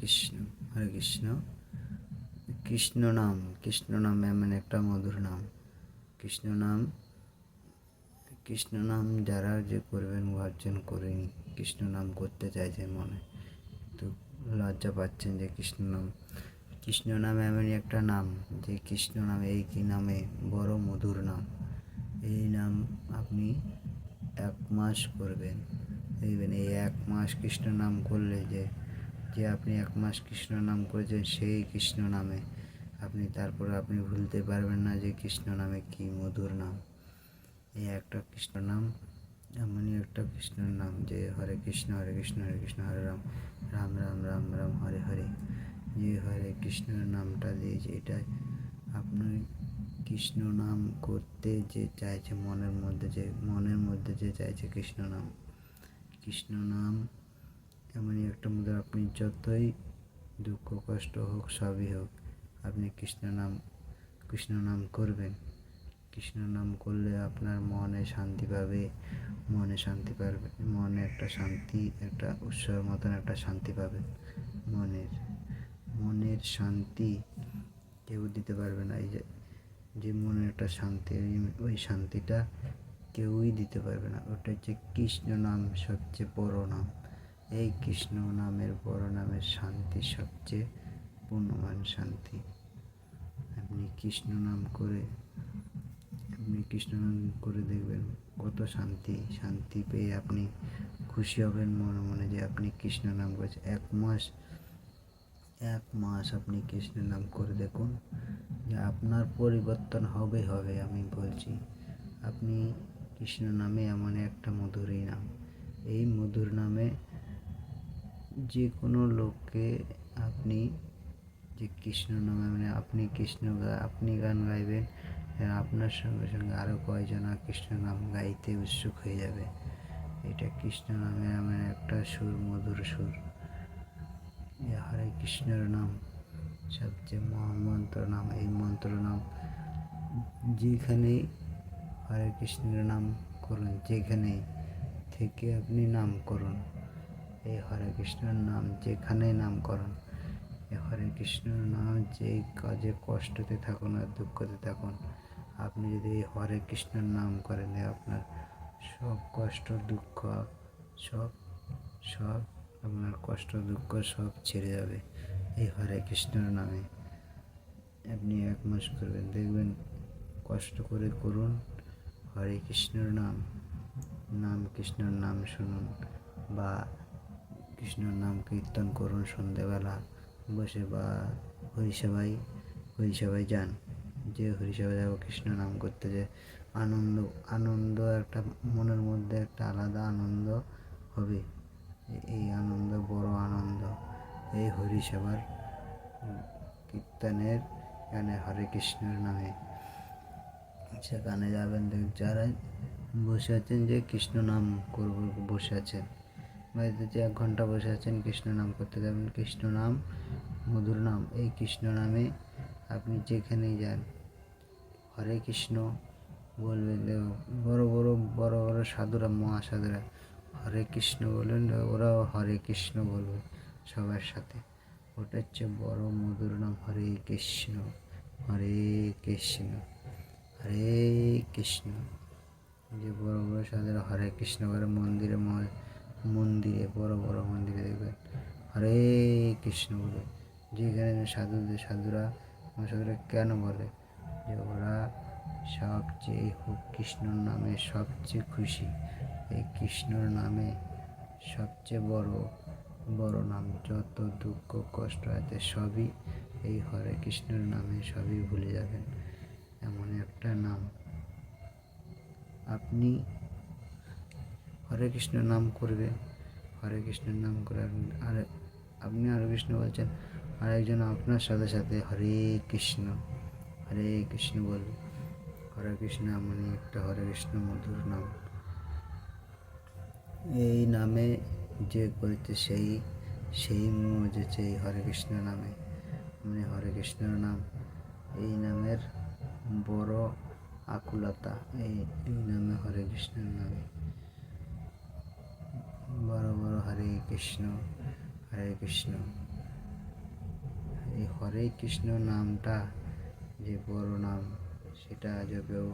কৃষ্ণ, হরে কৃষ্ণ। কৃষ্ণ নাম কৃষ্ণ নাম এমন একটা মধুর নাম। কৃষ্ণ নাম কৃষ্ণ নাম যারা যে করবেন ভাবছেন করেনি, কৃষ্ণ নাম করতে চাইছেন মনে। তো লজ্জা পাচ্ছেন যে কৃষ্ণ নাম। কৃষ্ণ নাম এমনই একটা নাম যে কৃষ্ণ নাম এই কি নামে বড় মধুর নাম। এই নাম আপনি এক মাস করবেন। দেখবেন এই এক মাস কৃষ্ণ নাম করলে যে যে আপনি এক মাস কৃষ্ণ নাম করেছেন, সেই কৃষ্ণ নামে। আপনি তারপরে আপনি ভুলতে পারবেন না যে কৃষ্ণ নামে কি মধুর নাম। এই একটা কৃষ্ণ নাম, এমনই একটা কৃষ্ণের নাম যে হরে কৃষ্ণ হরে কৃষ্ণ হরে কৃষ্ণ, হরে রাম। রাম রাম রাম রাম, হরে হরে। যে হরে কৃষ্ণের নামটা দিয়েছে এটাই আপনি কৃষ্ণ নাম করতে যে চাইছে, মনের মধ্যে যে, মনের মধ্যে যে চাইছে কৃষ্ণ নাম। কৃষ্ণ নাম এমনই একটা মধ্যে আপনি যতই দুঃখ, কষ্ট হোক, সবই হোক, আপনি কৃষ্ণ নাম কৃষ্ণ নাম করবেন। কৃষ্ণ নাম করলে আপনার মনে শান্তি পাবে, মনে শান্তি পাবে মনে একটা শান্তি, একটা উৎসবের মতন একটা শান্তি পাবেন মনের মনের শান্তি কেউ দিতে পারবে না। এই যে যে মনের একটা শান্তি, ওই শান্তিটা কেউই দিতে পারবে না। ওটা হচ্ছে কৃষ্ণ নাম সবচেয়ে বড় নাম। এই কৃষ্ণ নামের বড় নামের শান্তি সবচেয়ে পূর্ণমান শান্তি। আপনি কৃষ্ণ নাম করে, আপনি কৃষ্ণ নাম করে দেখবেন কত শান্তি। শান্তি পেয়ে আপনি খুশি হবেন মনে মনে যে আপনি কৃষ্ণ নাম করেছেন এক মাস এক মাস আপনি কৃষ্ণ নাম করে দেখুন যে আপনার পরিবর্তন হবে হবে আমি বলছি। আপনি কৃষ্ণ নামে এমন একটা মধুরই নাম। এই মধুর নামে যে কোনো লোককে আপনি যে কৃষ্ণ নামে মানে আপনি কৃষ্ণ আপনি গান গাইবেন আর আপনার সঙ্গে সঙ্গে আরও কয়জন কৃষ্ণ নাম গাইতে উৎসুক হয়ে যাবে। এটা কৃষ্ণ নামে এমন একটা সুর, মধুর সুর। হরে কৃষ্ণের নাম, সবচেয়ে মহামন্ত্র নাম, এই মন্ত্র নাম, যেখানেই হরে কৃষ্ণের নাম করুন, যেখানেই থেকে আপনি নাম করুন। এই হরে কৃষ্ণের নাম যেখানে নাম করুন এই হরে কৃষ্ণের নাম যে কাজে কষ্টতে থাকুন আর দুঃখতে থাকুন। আপনি যদি এই হরে কৃষ্ণের নাম করেন আপনার সব কষ্ট, দুঃখ, সব সব আপনার কষ্ট, দুঃখ সব ছেড়ে যাবে এই হরে কৃষ্ণের নামে। আপনি এক মাস করবেন, দেখবেন কষ্ট করে করুন, হরে কৃষ্ণের নাম নাম কৃষ্ণের নাম শুনুন বা কৃষ্ণের নাম কীর্তন করুন সন্ধেবেলা। বসে বা হরিসভায় হরিসভায় যান। যে হরিসভায় যাব, কৃষ্ণ নাম করতে যে আনন্দ আনন্দ একটা, মনের মধ্যে একটা আলাদা আনন্দ হবে। এই আনন্দ, বড় আনন্দ। এই হরিসভার কীর্তনের গানে হরে কৃষ্ণের নামে। সেখানে যাবেন যারা বসে আছেন যে কৃষ্ণ নাম করব, বসে আছেন। যে এক ঘণ্টা বসে আছেন, কৃষ্ণ নাম করতে যাবেন। কৃষ্ণ নাম, মধুর নাম, এই কৃষ্ণ নামে আপনি যেখানেই যান, হরে কৃষ্ণ বলবেন বড় বড় বড় বড় সাধুরা, মহাসাধুরা, হরে কৃষ্ণ বলবেন ওরাও হরে কৃষ্ণ বলবে সবার সাথে। ওটা হচ্ছে বড় মধুর নাম, হরে কৃষ্ণ হরে কৃষ্ণ হরে কৃষ্ণ। যে বড় বড় সাধুরা, হরে কৃষ্ণ করে মন্দিরে ম- মন্দিরে, বড় বড় মন্দিরে দেখবেন। হরে কৃষ্ণ বলে। যেখানে সাধুদের সাধুরা সাধুরা কেন বলে? যে ওরা সবচেয়ে কৃষ্ণর নামে সবচেয়ে খুশি। এই কৃষ্ণর নামে সবচেয়ে বড় বড় নাম যত দুঃখ, কষ্ট আছে সবই এই হরে কৃষ্ণের নামে সবই ভুলে যাবেন। এমন একটা নাম। আপনি হরে কৃষ্ণ নাম করবে। হরে কৃষ্ণের নাম করে আর আপনি হরে কৃষ্ণ বলছেন, আর একজন আপনার সাথে সাথে হরে কৃষ্ণ হরে কৃষ্ণ বলবে। হরে কৃষ্ণ এমনই একটা হরে কৃষ্ণ মধুর নাম। এই নামে যে করেছে সেই সেই মজেছে এই হরে কৃষ্ণ নামে। মানে হরে কৃষ্ণের নাম। এই নামের বড় আকুলতা, এই নামে হরে কৃষ্ণের নামে। বড় বড় হরে কৃষ্ণ হরে কৃষ্ণ। এই হরে কৃষ্ণ নামটা যে বড় নাম, সেটা যবেও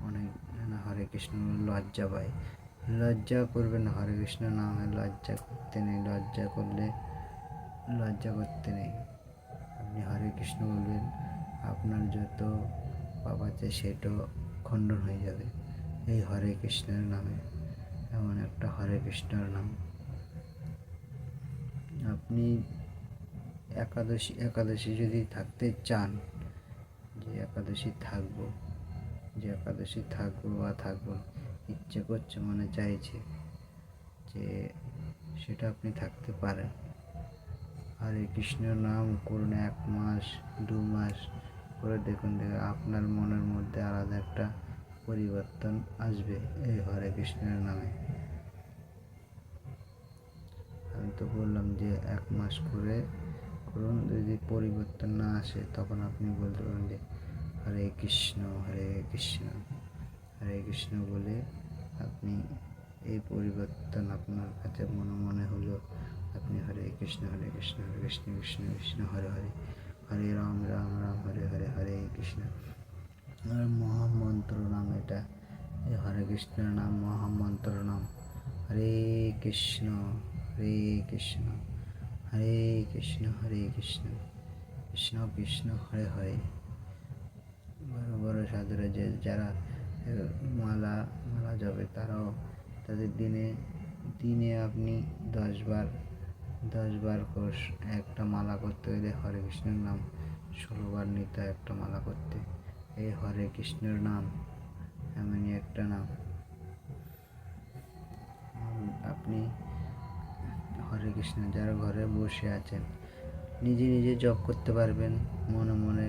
অনেক হরে কৃষ্ণ লজ্জা পায়। লজ্জা করবেন হরে কৃষ্ণ নামে লজ্জা করতে নেই, লজ্জা করলে লজ্জা করতে নেই। আপনি হরে কৃষ্ণ বলবেন, আপনার যত পাপ আছে সেটাও খণ্ডন হয়ে যাবে এই হরে কৃষ্ণের নামে। এমন একটা হরে কৃষ্ণের নাম। আপনি একাদশী একাদশী যদি থাকতে চান, যে একাদশী থাকব, যে একাদশী থাকব বা থাকব, ইচ্ছে করছে, মনে চাইছে যে সেটা আপনি থাকতে পারেন। আর এই কৃষ্ণ নাম করুন এক মাস, দু মাস, করে দেখুন, দেখে আপনার মনের মধ্যে আলাদা একটা পরিবর্তন আসবে এই হরে কৃষ্ণের নামে। আমি তো বললাম যে এক মাস করে করুন, যদি পরিবর্তন না আসে, তখন আপনি বলতে পারেন যে হরে কৃষ্ণ হরে কৃষ্ণ হরে কৃষ্ণ বলে আপনি এই পরিবর্তন আপনার কাছে মনে মনে হলো। আপনি হরে কৃষ্ণ হরে কৃষ্ণ হরে কৃষ্ণ কৃষ্ণ কৃষ্ণ, হরে হরে হরে রাম রাম রাম, হরে হরে হরে কৃষ্ণ। মহামন্ত্র নাম এটা। হরে কৃষ্ণের নাম, মহামন্ত্র নাম। হরে কৃষ্ণ হরে কৃষ্ণ হরে কৃষ্ণ হরে কৃষ্ণ। কৃষ্ণ কৃষ্ণ, হরে হরে। বড় বড় সাধুরা যে যারা মালা মালা যাবে তারাও তাদের দিনে দিনে আপনি দশবার দশবার কোষ একটা মালা করতে হলে হরে কৃষ্ণের নাম ষোলোবার নিতে একটা মালা করতে। এই হরে কৃষ্ণের নাম, এমনই একটা নাম। আপনি হরে কৃষ্ণ, যারা ঘরে বসে আছেন, নিজে নিজে জপ করতে পারবেন, মনে মনে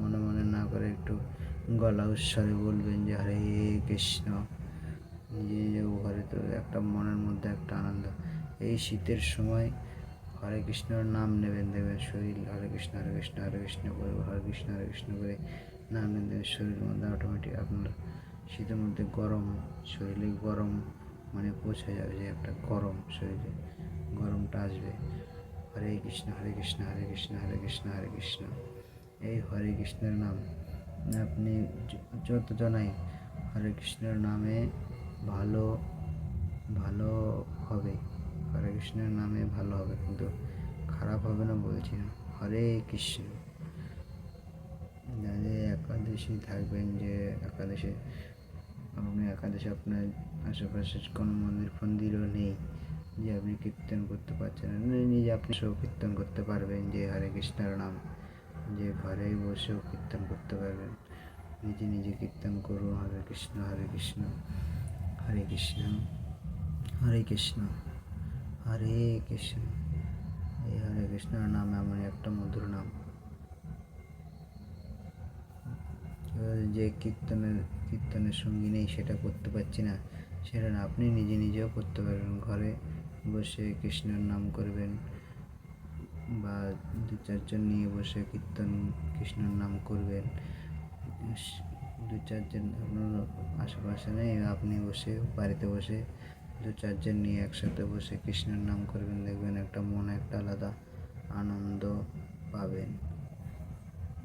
মনে মনে না করে একটু গলা উৎসরে বলবেন যে হরে কৃষ্ণ। নিজে নিজে ঘরে তো একটা মনের মধ্যে একটা আনন্দ। এই শীতের সময় হরে কৃষ্ণর নাম নেবেন, দেবেন শরীর, হরে কৃষ্ণ হরে কৃষ্ণ হরে কৃষ্ণ করে, হরে কৃষ্ণ হরে কৃষ্ণ করে নাম নেবেন শরীরের মধ্যে অটোমেটিক আপনার শীতের মধ্যে গরম, শরীরে গরম মানে পৌঁছে যাবে যে একটা গরম শরীরে। গরমটা আসবে। হরে কৃষ্ণ হরে কৃষ্ণ হরে কৃষ্ণ হরে কৃষ্ণ হরে কৃষ্ণ। এই হরে কৃষ্ণের নাম। আপনি যত জানাই হরে কৃষ্ণের নামে ভালো ভালো হবে। হরে কৃষ্ণের নামে ভালো হবে, কিন্তু খারাপ হবে না বলছি না। হরে কৃষ্ণ। যাদের একাদশী থাকবেন যে একাদশে আপনি একাদশে আপনার আশেপাশে কোনো মন্দির ফন্দিরও নেই যে আপনি কীর্তন করতে পারছেন না। নিজে আপনি সব কীর্তন করতে পারবেন যে হরে কৃষ্ণের নাম, যে ঘরে বসেও কীর্তন করতে পারবেন। নিজে নিজে কীর্তন করুন হরে কৃষ্ণ হরে কৃষ্ণ হরে কৃষ্ণ হরে কৃষ্ণ হরে কৃষ্ণ। এই হরে কৃষ্ণের নাম এমন একটা মধুর নাম। যে কীর্তনের কীর্তনের সঙ্গী নেই, সেটা করতে পারছি না। সেটা আপনি নিজে নিজেও করতে পারবেন ঘরে বসে কৃষ্ণের নাম করবেন বা দু চারজন নিয়ে বসে কীর্তন, কৃষ্ণের নাম করবেন। দু চারজন, আপনার আশেপাশে নেই, আপনি বসে, বাড়িতে বসে দু চারজন নিয়ে একসাথে বসে কৃষ্ণের নাম করবেন, দেখবেন একটা মনে একটা আলাদা আনন্দ পাবেন।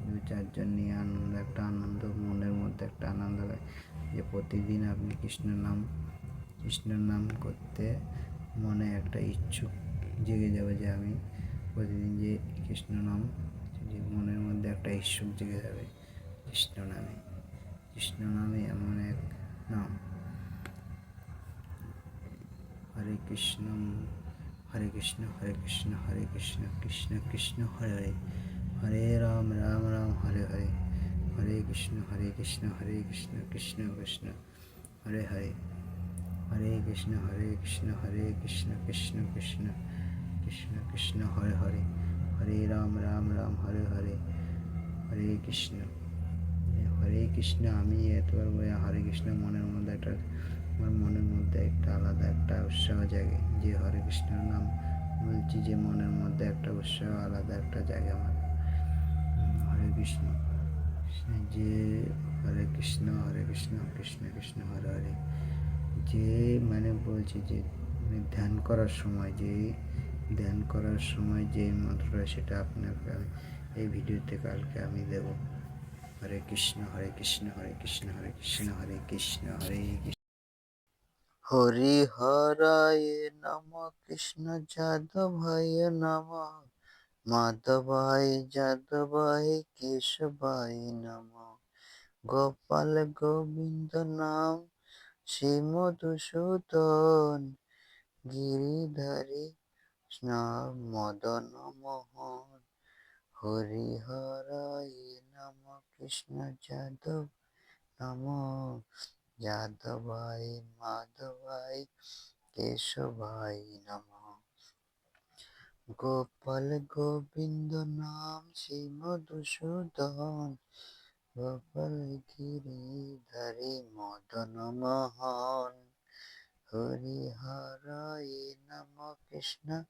দু চারজন নিয়ে আনন্দ, একটা আনন্দ, মনের মধ্যে একটা আনন্দ হয় যে প্রতিদিন আপনি কৃষ্ণের নাম কৃষ্ণের নাম করতে মনে একটা ইচ্ছুক জেগে যাবে যে আমি প্রতিদিন যে কৃষ্ণ নাম, যে মনের মধ্যে একটা ইচ্ছুক জেগে যাবে কৃষ্ণ নামে। কৃষ্ণ নামে এমন এক নাম। হরে কৃষ্ণ হরে কৃষ্ণ হরে কৃষ্ণ হরে কৃষ্ণ কৃষ্ণ কৃষ্ণ, হরে হরে। হরে রাম রাম রাম, হরে হরে। হরে কৃষ্ণ হরে কৃষ্ণ হরে কৃষ্ণ কৃষ্ণ কৃষ্ণ। হরে হরে। হরে কৃষ্ণ হরে কৃষ্ণ হরে কৃষ্ণ কৃষ্ণ কৃষ্ণ কৃষ্ণ কৃষ্ণ, হরে হরে। হরে রাম রাম রাম, হরে হরে। হরে কৃষ্ণ। হরে কৃষ্ণ, আমি এতবার বলে, হরে কৃষ্ণ মনের মধ্যে একটা, আমার মনের মধ্যে একটা আলাদা একটা উৎসাহ জাগে। যে হরে কৃষ্ণের নাম বলছি, যে মনের মধ্যে একটা উৎসাহ, আলাদা একটা জায়গা আমার। হরে কৃষ্ণ। যে হরে কৃষ্ণ হরে কৃষ্ণ কৃষ্ণ কৃষ্ণ, হরে হরে। যে মানে বলছি যে মানে ধ্যান করার সময় যে, ধ্যান করার সময় যে মন্ত্রটা সেটা আপনাকে এই ভিডিওতে কালকে আমি দেব। হরে কৃষ্ণ হরে কৃষ্ণ হরে কৃষ্ণ হরে কৃষ্ণ হরে কৃষ্ণ হরে কৃষ্ণ। হরি হরায় নম কৃষ্ণ যাদবায় নম। মাধবায় যাদবায় কেশবায় নম। গোপাল গোবিন্দ নাম শ্রী মধুসূদন। গিরিধারী নাম মদন মোহন। হরি হরায় নম কৃষ্ণ যাদব নম। যাদবায় মাধবায় কেশবায় নম। গোপাল গোবিন্দ নাম শ্রী মধুসূদন। গোপাল গিরি ধরে মদন মহান। হরি হরায় নম কৃষ্ণ।